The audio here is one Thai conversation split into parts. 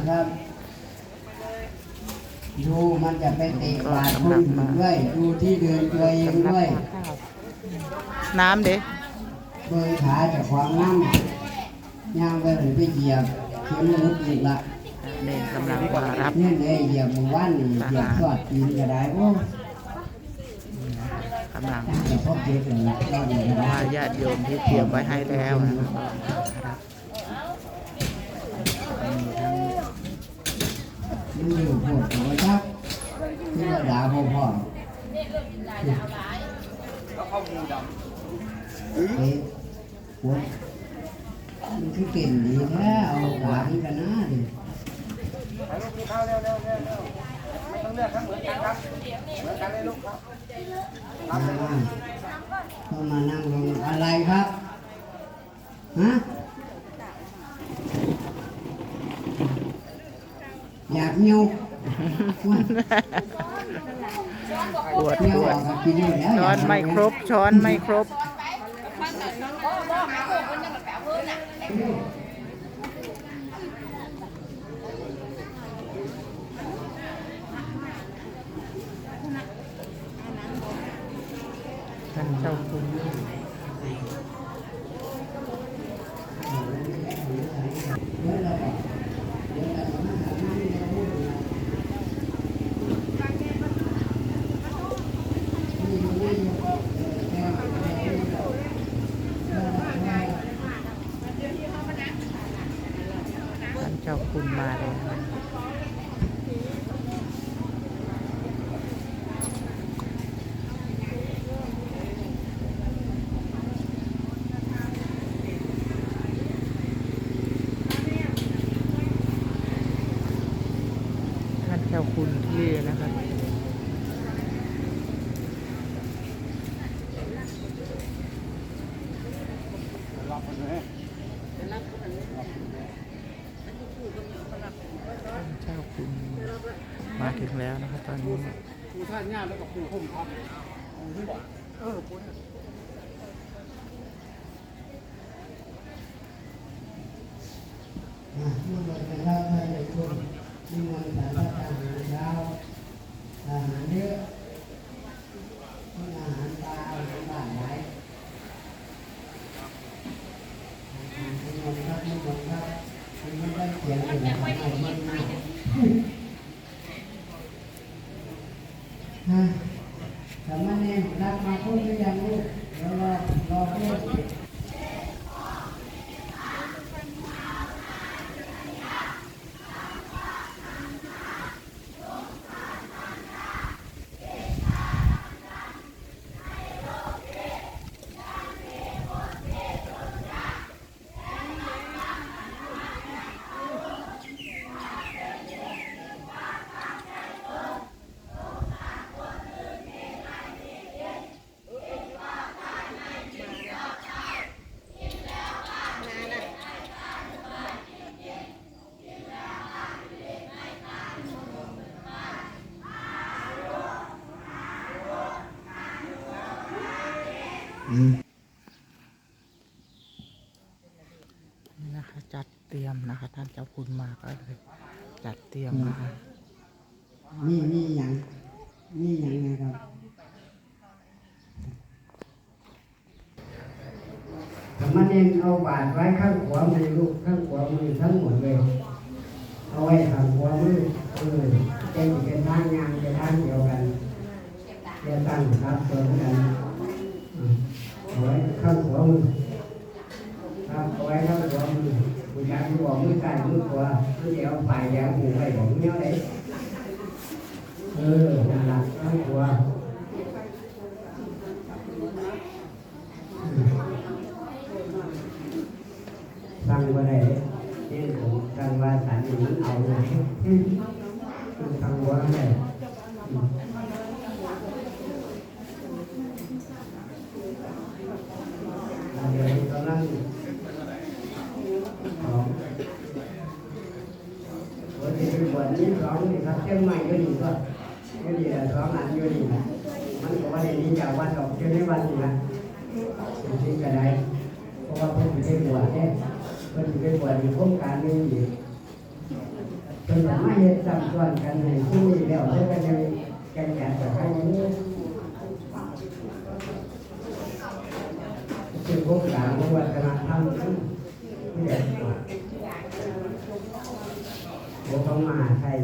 นะครับ ดูมันจะไปเตะบาดคนอื่นด้วย ดูที่เดินตัวเองสำนักด้วยมาข้าวน้ำเด้เบิ่งขาจากความนั่งย่างไปหรือไปเหยียบเข็มมุดอีกละเด่นกำลังมารับเนี่ยเลยเหยียบหมู่บ้านนี่เหยียบทอดตีนก็ได้โอ้กำลังแต่พบเจ็บเลยละเราเดี๋ยวก็ได้ว่าญาติโยมที่เตรียมไว้ให้แล้วนะครับมีทั้ง มั นอยู่โหดหัวชักที่ว่าด่าพ่อพ่อเอ๊ะหัวมันคือเก่งดีแท้เอาขวาที่กันหนะดิถ่ายรูปกินข้าวเร็วเร็วเร็วเร็วไม่ต้องเลือกครับเหมือนกันครับเหมือนกันเลยลูกครับมาต้องมานั่งลงอะไรครับฮะ อยากเงียวว่าปวดปวดช้อนไม่ครบ ช้อนไม่ครบท่านเจ้าคุณ ท่าน เจ้าคุณมาแล้วท่านเจ้าคุณที่นะครับ รับคนเลย ท่านเจ้าคุณ มาถึงแล้วนะครับตอนนี้ครูท่านย่าแล้วก็ครูห่มครับเออคุณอะนิมนต์ไปรับพระในคุณนิมนต์สารพัดอาหารเช้าหารเยอะมีอาหารปลาอาหารบ้านหลายอ่านิมนต์ครับนิมนต์ครับนิมนต์ได้เขียนอยู่ในข้างในมันมากฮะ สามเณรรับมาพูดหรือยังลูกเดี๋ยวรอรอพูด นี่นะคะ จัดเตรียมนะคะ ท่านเจ้าคุณมาก็เลยจัดเตรียมนะคะนี่นี่ย่างนี่ย่างนะครับสามเณรเอาบาทไว้ข้างขวามือลูกข้างขวามือทั้งหมดเลยเอาไว้ข้างขวามือเออเป็นเป็นทางยางเป็นทางเดียวกันเดียวตั้งครับตัวกันอืมเอาไว้ข้างขวามือครับเอาไว้ข้างขวามือคุณยายที่บอกมือใส่มือขวามือเดียวฝ่ายยาวหูไปบอกเนี้ยเลยเออนั่นละข้างขวา สั่งมาได้เนี่ยผมสั่งว่าสันนี้เอาเลยสั่งว่าได้เดี๋ยวตอนนั้นของวันนี้เป็นวันนี้สองนี่ครับเชียงใหม่ก็ดีก็ก็ดีสองอันก็ดีนะมัน ก็ว่าในนี้จากวันดอกเชียงในวันนี้นะจริงๆก็ได้เพราะว่าเพิ่นอยู่ในบวชเนี่ยเพิ่นอยู่ในบวชมีโครงการนึงอีกจะมาเฮ็ดซ้ำซ้อนกันให้ผู้นี้แล้วแล้วก็ยังกันจัดกับใครนี้คือพวกสามวัฒนธรรมนั้นที่เด็ดกว่าโอ้เขามาไทย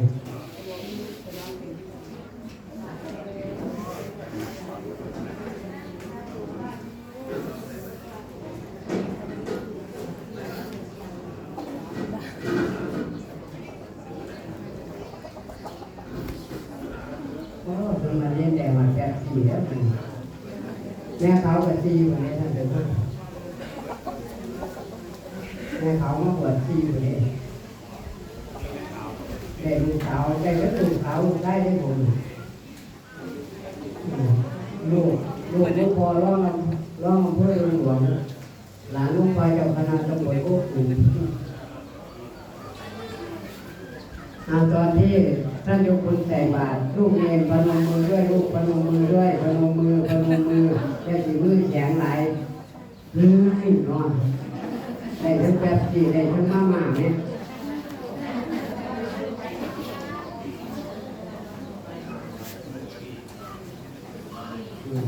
โอ้ถึงมาเล่นแดง กี่แล้วมันแม่เขากับสี่คนนี้ท่านเป็นผู้แม่เขามาบวชสี่คนนี้ได้ลูกสาวได้ก็ลูกสาวได้ได้ผมลูกลูกลูกพอร้องร้องเพื่อหลวงหลานลูกไปเจ้าคณะตำรวจก็ถู เอาตอนที่ท่านยกคุณใส่บาทลูกเองพนมมือด้วยลูกพนมมือด้วยพนมมือพนมมือแค่สีมือแข็งไหลลื้อขึ้นนอนได้ทั้งแป๊บจีได้ทั้งมาม่าเนี่ย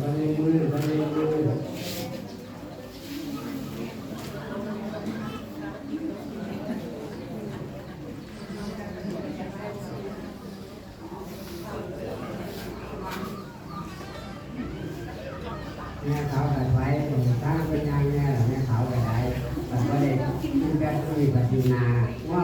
พนมมือพนมมือ แม่เขาแต่ไว้ตั้งเป็นยังไงแม่เขาแต่ได้แต่ก็ได้กินแบบคุยปฏินาว่า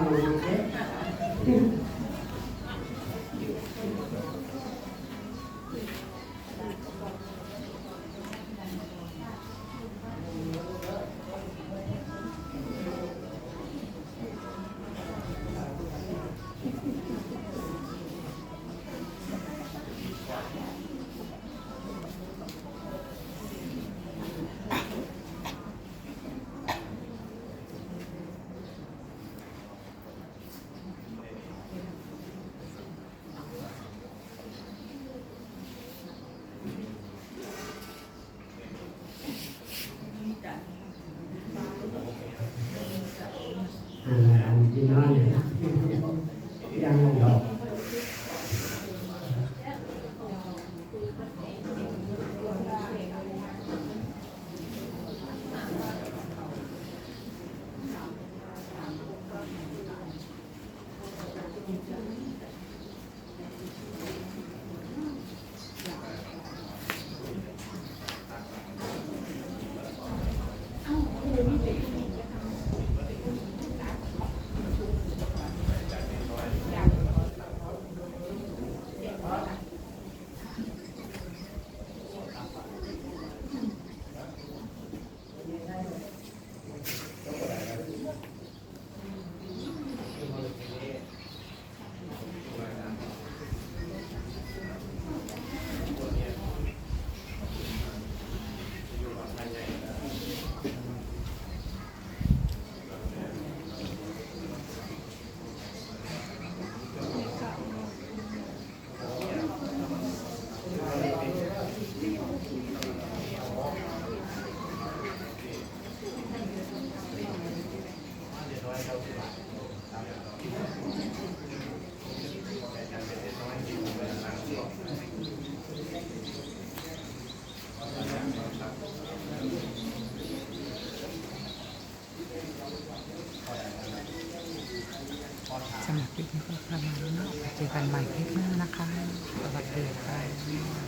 เอ๊ะอันนั้นที่นอยเนี่ย And